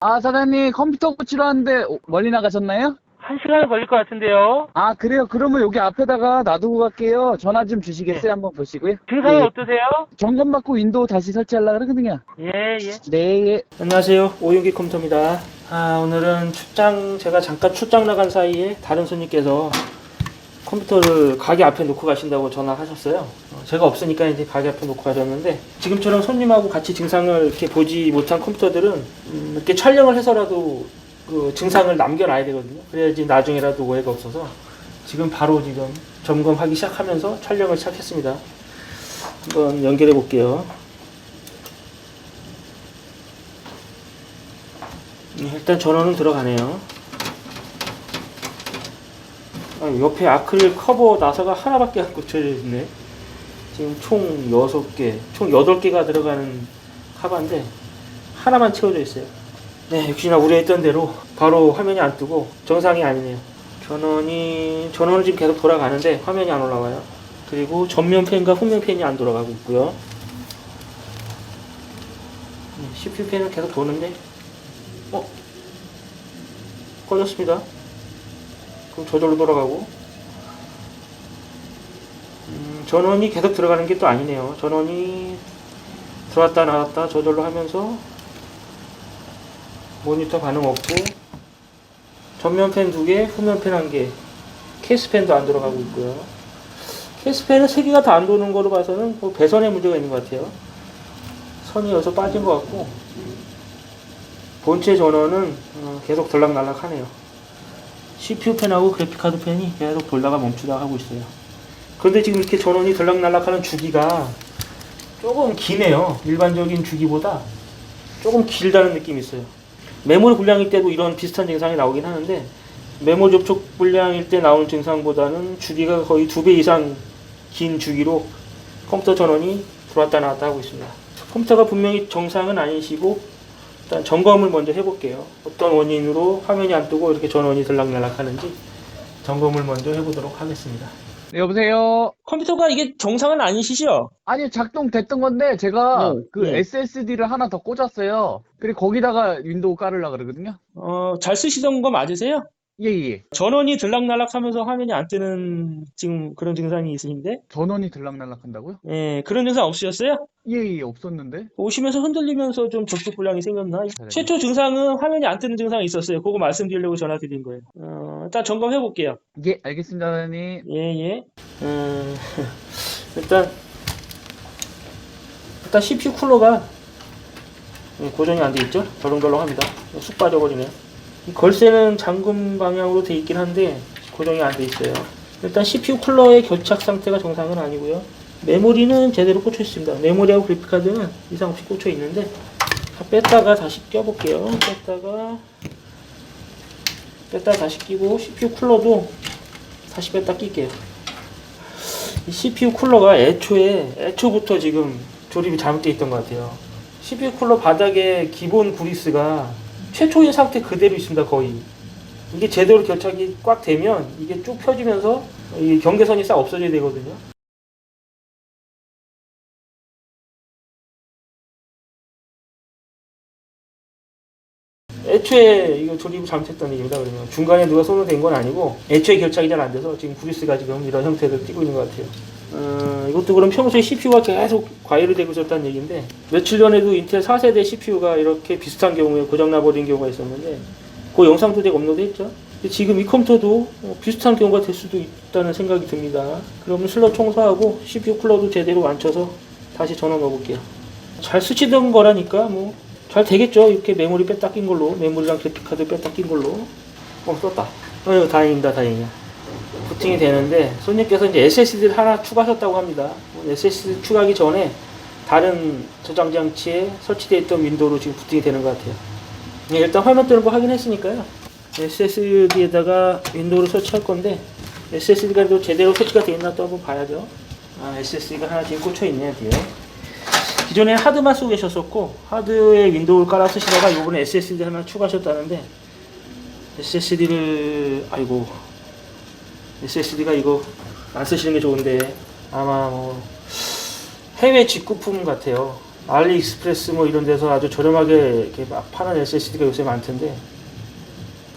아, 사장님, 컴퓨터 고치러 왔는데 어, 멀리 나가셨나요? 한 시간은 걸릴 것 같은데요. 아, 그래요? 그러면 여기 앞에다가 놔두고 갈게요. 전화 좀 주시겠어요? 한번 보시고요. 증상이 예. 어떠세요? 점검 받고 윈도우 다시 설치하려고 그러거든요. 예, 예. 네, 예. 안녕하세요. 오윤기 컴퓨터입니다. 아, 오늘은 출장, 제가 잠깐 출장 나간 사이에 다른 손님께서 컴퓨터를 가게 앞에 놓고 가신다고 전화하셨어요. 어, 제가 없으니까 이제 가게 앞에 놓고 가셨는데, 지금처럼 손님하고 같이 증상을 이렇게 보지 못한 컴퓨터들은 음, 이렇게 촬영을 해서라도 그 증상을 남겨놔야 되거든요. 그래야지 나중에라도 오해가 없어서 지금 바로 지금 점검하기 시작하면서 촬영을 시작했습니다. 한번 연결해 볼게요. 네, 일단 전원은 들어가네요. 아, 옆에 아크릴 커버 나사가 하나밖에 안 꽂혀져 있네. 지금 총 6개, 총 8개가 들어가는 카바인데 하나만 채워져 있어요. 네, 역시나 우려했던 대로 바로 화면이 안 뜨고 정상이 아니네요. 전원이 전원은 지금 계속 돌아가는데 화면이 안 올라와요. 그리고 전면 팬과 후면 팬이 안 돌아가고 있고요. 네, CPU 팬은 계속 도는데 어? 꺼졌습니다. 그럼 저절로 돌아가고. 음, 전원이 계속 들어가는 게 또 아니네요. 전원이 들어왔다 나왔다 저절로 하면서 모니터 반응 없고 전면 팬 두 개, 후면 팬 한 개, 케이스 팬도 안 들어가고 있고요. 케이스 팬은 세 개가 다 안 도는 거로 봐서는 뭐 배선에 문제가 있는 것 같아요. 선이 여기서 빠진 것 같고 본체 전원은 어, 계속 들락날락하네요. CPU 팬하고 그래픽카드 팬이 계속 돌다가 멈추다가 하고 있어요. 그런데 지금 이렇게 전원이 들락날락하는 주기가 조금 기네요. 일반적인 주기보다 조금 길다는 느낌이 있어요. 메모리 불량일 때도 이런 비슷한 증상이 나오긴 하는데 메모 접촉 불량일 때 나오는 증상보다는 주기가 거의 두 배 이상 긴 주기로 컴퓨터 전원이 들어왔다 나왔다 하고 있습니다. 컴퓨터가 분명히 정상은 아니시고 일단 점검을 먼저 해볼게요. 어떤 원인으로 화면이 안 뜨고 이렇게 전원이 들락날락 하는지 점검을 먼저 해보도록 하겠습니다. 네, 여보세요? 컴퓨터가 이게 정상은 아니시죠? 아니, 작동됐던 건데, 제가 네, 그 네. SSD를 하나 더 꽂았어요. 그리고 거기다가 윈도우 깔으려고 그러거든요. 어, 잘 쓰시던 거 맞으세요? 예, 예. 전원이 들락날락 하면서 화면이 안 뜨는 지금 그런 증상이 있으신데, 전원이 들락날락 한다고요? 예, 그런 증상 없으셨어요? 예, 예, 없었는데. 오시면서 흔들리면서 좀 접촉 불량이 생겼나? 최초 증상은 화면이 안 뜨는 증상이 있었어요. 그거 말씀드리려고 전화 드린 거예요. 어, 일단 점검해 볼게요. 예, 알겠습니다, 사장님. 예, 예. 음, 일단, 일단 CPU 쿨러가 예, 고정이 안 돼 있죠? 덜렁덜렁합니다. 쑥 빠져버리네요. 이 걸쇠는 잠금 방향으로 돼 있긴 한데 고정이 안 돼 있어요. 일단 CPU 쿨러의 결착 상태가 정상은 아니고요. 메모리는 제대로 꽂혀 있습니다. 메모리하고 그래픽카드는 이상 없이 꽂혀 있는데 다 뺐다가 다시 껴볼게요. 뺐다가 뺐다가 다시 끼고 CPU 쿨러도 다시 뺐다 낄게요. 이 CPU 쿨러가 애초에 애초부터 지금 조립이 잘못되어 있던 것 같아요. CPU 쿨러 바닥에 기본 구리스가 최초인 상태 그대로 있습니다 거의. 이게 제대로 결착이 꽉 되면 이게 쭉 펴지면서 이 경계선이 싹 없어져야 되거든요. 애초에 이거 조립을 잘못했다는 얘기입니다. 그러면 중간에 누가 손을 댄 건 아니고 애초에 결착이 잘 안 돼서 지금 구리스가 지금 이런 형태를 띠고 있는 것 같아요. 어, 이것도 그럼 평소에 CPU가 계속 과열이 되고 있었다는 얘기인데 며칠 전에도 인텔 4세대 CPU가 이렇게 비슷한 경우에 고장나 버린 경우가 있었는데 그 영상도 제가 업로드했죠. 지금 이 컴퓨터도 어, 비슷한 경우가 될 수도 있다는 생각이 듭니다. 그러면 슬롯 청소하고 CPU 쿨러도 제대로 앉혀서 다시 전원 넣어볼게요. 잘 스치던 거라니까 뭐 잘 되겠죠. 이렇게 메모리 뺐다 낀 걸로 메모리랑 그래픽카드 뺐다 낀 걸로 어 썼다. 어휴 다행입니다 다행이야. 부팅이 되는데 손님께서 이제 SSD를 하나 추가하셨다고 합니다. SSD 추가하기 전에 다른 저장 장치에 설치되어 있던 윈도우로 지금 부팅이 되는 것 같아요. 네, 일단 화면 뜨는 거 확인했으니까요. SSD에다가 윈도우를 설치할 건데 SSD가 제대로 설치가 되어 있나 또 한번 봐야죠. 아, SSD가 하나 지금 꽂혀 있네요 뒤에. 기존에 하드만 쓰고 계셨었고 하드에 윈도우를 깔아 쓰시다가 이번에 SSD 하나 추가하셨다는데 SSD를 아이고 SSD가 이거 안 쓰시는 게 좋은데 아마 뭐 해외 직구품 같아요. 알리익스프레스 뭐 이런 데서 아주 저렴하게 이렇게 막 파는 SSD가 요새 많던데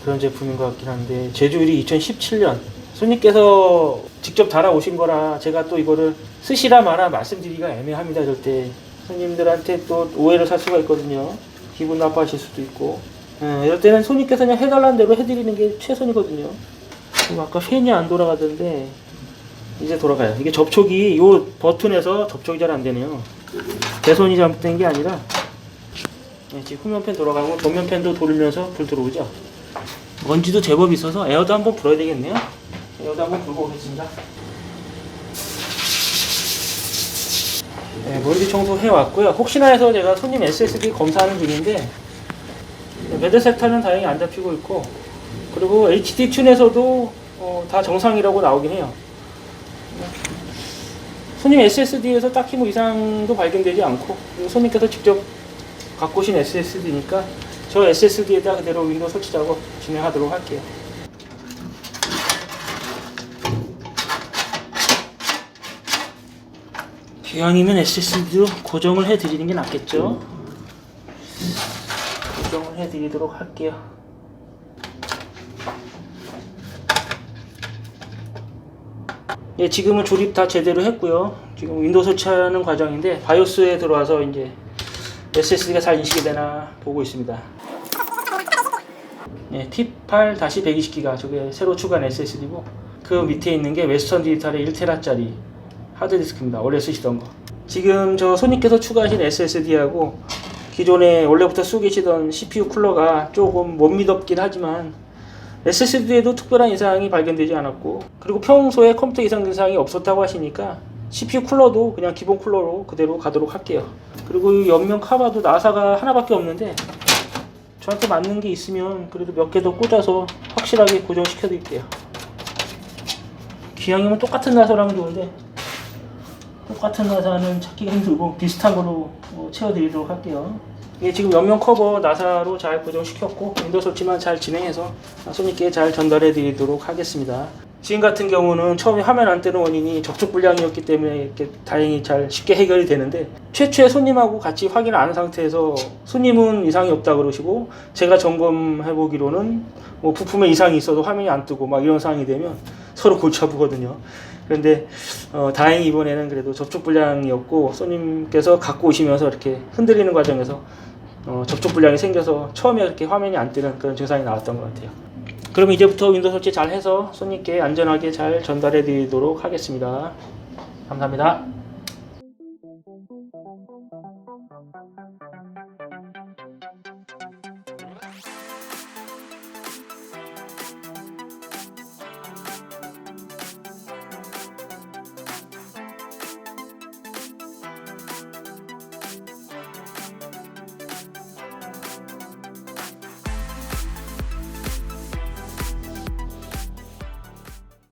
그런 제품인 것 같긴 한데 제조일이 2017년. 손님께서 직접 달아오신 거라 제가 또 이거를 쓰시라 마라 말씀드리기가 애매합니다. 절대 손님들한테 또 오해를 살 수가 있거든요. 기분 나빠하실 수도 있고. 예, 이럴 때는 손님께서 그냥 해달라는 대로 해드리는 게 최선이거든요 지금 아까 팬이 안 돌아가던데 이제 돌아가요. 이게 접촉이 요 버튼에서 접촉이 잘 안 되네요. 제 손이 잘못된 게 아니라 네, 지금 후면팬 돌아가고 전면팬도 돌면서 불 들어오죠. 먼지도 제법 있어서 에어도 한번 불어야 되겠네요. 에어도 한번 불고 오겠습니다. 네, 먼지 청소 해왔고요. 혹시나 해서 제가 손님 SSD 검사하는 중인데 매드섹터는 다행히 안 잡히고 있고 그리고 HD 튠에서도 어, 다 정상이라고 나오긴 해요 손님 SSD에서 딱히 뭐 이상도 발견되지 않고 손님께서 직접 갖고 오신 SSD니까 저 SSD에다 그대로 윈도우 설치 작업 진행하도록 할게요. 기왕이면 SSD도 고정을 해드리는 게 낫겠죠? 고정을 해드리도록 할게요. 예, 지금은 조립 다 제대로 했고요. 지금 윈도우 설치하는 과정인데 바이오스에 들어와서 이제 SSD가 잘 인식이 되나 보고 있습니다. 예, T8 120기가 저게 새로 추가한 SSD고 그 밑에 있는 게 웨스턴 디지털의 1테라짜리 하드디스크입니다. 원래 쓰시던 거. 지금 저 손님께서 추가하신 SSD하고 기존에 원래부터 쓰고 계시던 CPU 쿨러가 조금 못 믿었긴 하지만 SSD에도 특별한 이상이 발견되지 않았고 그리고 평소에 컴퓨터 이상 증상이 없었다고 하시니까 CPU 쿨러도 그냥 기본 쿨러로 그대로 가도록 할게요. 그리고 이 옆면 카바도 나사가 하나밖에 없는데 저한테 맞는 게 있으면 그래도 몇 개 더 꽂아서 확실하게 고정시켜 드릴게요. 기왕이면 똑같은 나사라면 좋은데 똑같은 나사는 찾기가 힘들고 비슷한 거로 어, 채워 드리도록 할게요 이게 지금 옆면 커버 나사로 잘 고정시켰고 윈도우 설치만 잘 진행해서 손님께 잘 전달해 드리도록 하겠습니다. 지금 같은 경우는 처음에 화면 안 뜨는 원인이 접촉 불량이었기 때문에 이렇게 다행히 잘 쉽게 해결이 되는데 최초에 손님하고 같이 확인을 안 한 상태에서 손님은 이상이 없다 그러시고 제가 점검해 보기로는 뭐 부품에 이상이 있어도 화면이 안 뜨고 막 이런 상황이 되면 서로 골치 아프거든요. 그런데 어, 다행히 이번에는 그래도 접촉 불량이었고 손님께서 갖고 오시면서 이렇게 흔들리는 과정에서 어, 접촉 불량이 생겨서 처음에 이렇게 화면이 안 뜨는 그런 증상이 나왔던 것 같아요. 그럼 이제부터 윈도우 설치 잘 해서 손님께 안전하게 잘 전달해 드리도록 하겠습니다. 감사합니다.